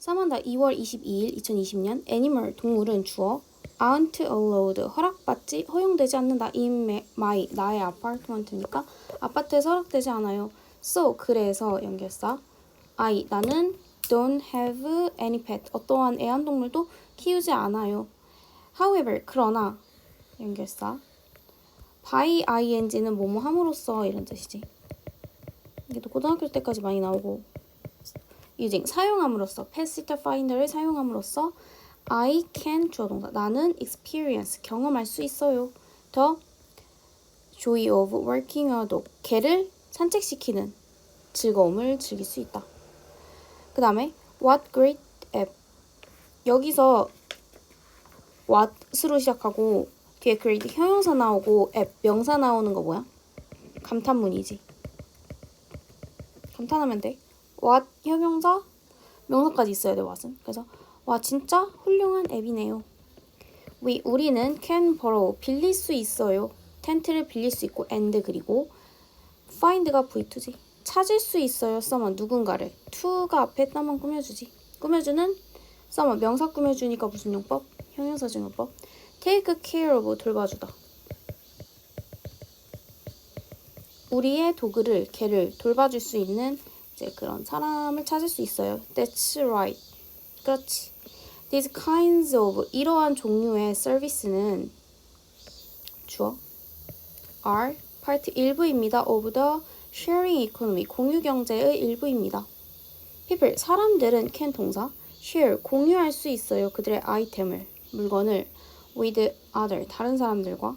3만다 2월 22일 2020년 애니멀 동물은 주어 aren't allowed 허락받지 허용되지 않는다 in my 나의 아파트먼트니까 아파트에서 허락되지 않아요. So 그래서 연결사 I 나는 don't have any pet 어떠한 애완동물도 키우지 않아요. However 그러나 연결사 by ing는 뭐뭐 함으로써 이런 뜻이지. 이게 또 고등학교 때까지 많이 나오고 using 사용함으로써 pet finder를 사용함으로써 I can 주어 동사 나는 experience 경험할 수 있어요. 더 joy of working a dog 개를 산책시키는 즐거움을 즐길 수 있다. 그 다음에 what great app 여기서 what으로 시작하고 뒤에 great 형용사 나오고 app 명사 나오는 거 뭐야? 감탄문이지. 감탄하면 돼. What 형용사 명사까지 있어야 돼 what은. 그래서 와 진짜 훌륭한 앱이네요. We 우리는 can borrow 빌릴 수 있어요. 텐트를 빌릴 수 있고 and 그리고 find가 V2지. 찾을 수 있어요. someone 누군가를. to가 앞에 따만 꾸며주지. 꾸며주는 someone 명사 꾸며주니까 무슨 용법? 형용사 증용법. take care of 돌봐주다. 우리의 도구를 개를 돌봐줄 수 있는 이제 그런 사람을 찾을 수 있어요. That's right. 그렇지. These kinds of 이러한 종류의 서비스는 주어 are part 일부입니다. of the sharing economy 공유 경제의 일부입니다. people 사람들은 can 동사 share 공유할 수 있어요. 그들의 아이템을 물건을 with other 다른 사람들과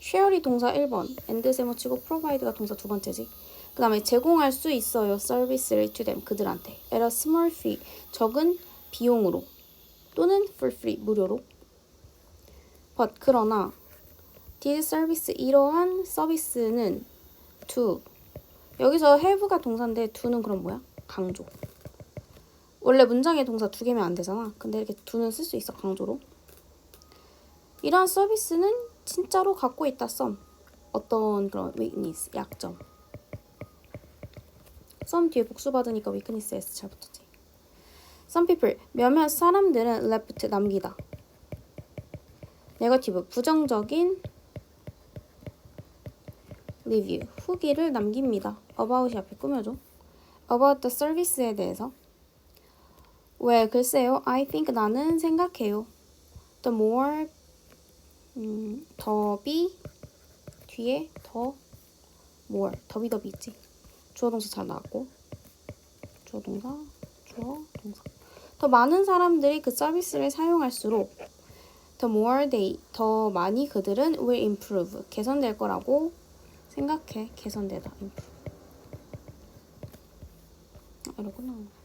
share이 동사 1번 and 세모 치고 provide가 동사 두 번째지. 그 다음에 제공할 수 있어요. 서비스를 to them 그들한테 at a small fee 적은 비용으로 또는 for free 무료로 but 그러나 this service 이러한 서비스는 to 여기서 have가 동사인데 to는 그럼 뭐야? 강조 원래 문장에 동사 두 개면 안 되잖아 근데 이렇게 to는 쓸 수 있어 강조로 이러한 서비스는 진짜로 갖고 있다 some 어떤 그런 weakness 약점 some 뒤에 복수 받으니까 weakness s 잘 붙었지 Some people 몇몇 사람들은 left 남기다. 네거티브 부정적인 리뷰 후기를 남깁니다. about이 앞에 꾸며줘. about the service에 대해서 왜 글쎄요. I think 나는 생각해요. The more 음, 더비 뒤에 더 more. 더비 더비 있지. 주어 동사 잘 나왔고. 주어 동사 주어 동사. 더 많은 사람들이 그 서비스를 사용할수록 the more they 더 많이 그들은 will improve 개선될 거라고 생각해. 개선되다. improve. 아, 이러구나